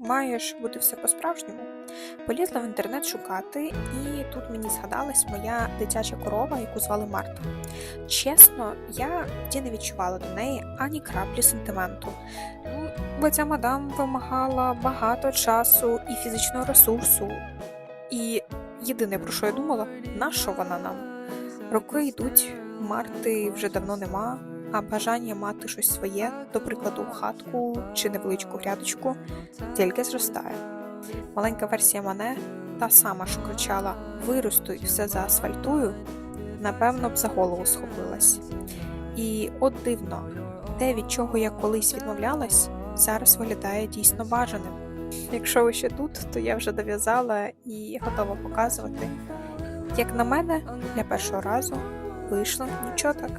має ж бути все по-справжньому. Полізла в інтернет шукати, і тут мені згадалась моя дитяча корова, яку звали Марта. Чесно, я тоді не відчувала до неї ані краплі сентименту. Ну, бо ця мадам вимагала багато часу і фізичного ресурсу. І єдине, про що я думала, на що вона нам? Роки йдуть, Марти вже давно нема, а бажання мати щось своє, до прикладу, хатку чи невеличку грядочку, тільки зростає. Маленька версія мене, та сама, що кричала Виросту і все заасфальтую, напевно б за голову схопилась. І от дивно, те, від чого я колись відмовлялась, зараз виглядає дійсно бажаним. Якщо ви ще тут, то я вже дов'язала і готова показувати. Як на мене, для першого разу вийшло нічого так.